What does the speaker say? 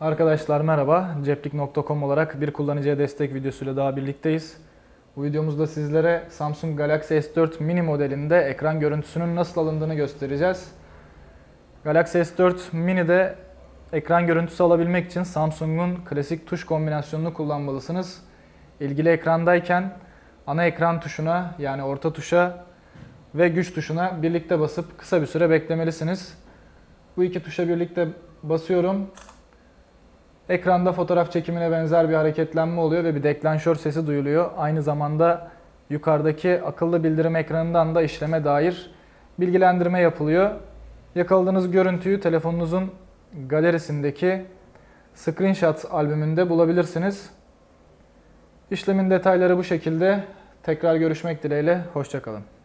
arkadaşlar merhaba. Ceplik.com olarak bir kullanıcıya destek videosuyla daha birlikteyiz. Bu videomuzda sizlere Samsung Galaxy S4 mini modelinde ekran görüntüsünün nasıl alındığını göstereceğiz. Galaxy S4 mini'de ekran görüntüsü alabilmek için Samsung'un klasik tuş kombinasyonunu kullanmalısınız. İlgili ekrandayken ana ekran tuşuna yani orta tuşa ve güç tuşuna birlikte basıp kısa bir süre beklemelisiniz. Bu iki tuşa birlikte basıyorum. Ekranda fotoğraf çekimine benzer bir hareketlenme oluyor ve bir deklanşör sesi duyuluyor. Aynı zamanda yukarıdaki akıllı bildirim ekranından da işleme dair bilgilendirme yapılıyor. Yakaladığınız görüntüyü telefonunuzun galerisindeki Screenshot albümünde bulabilirsiniz. İşlemin detayları bu şekilde. Tekrar görüşmek dileğiyle. Hoşçakalın.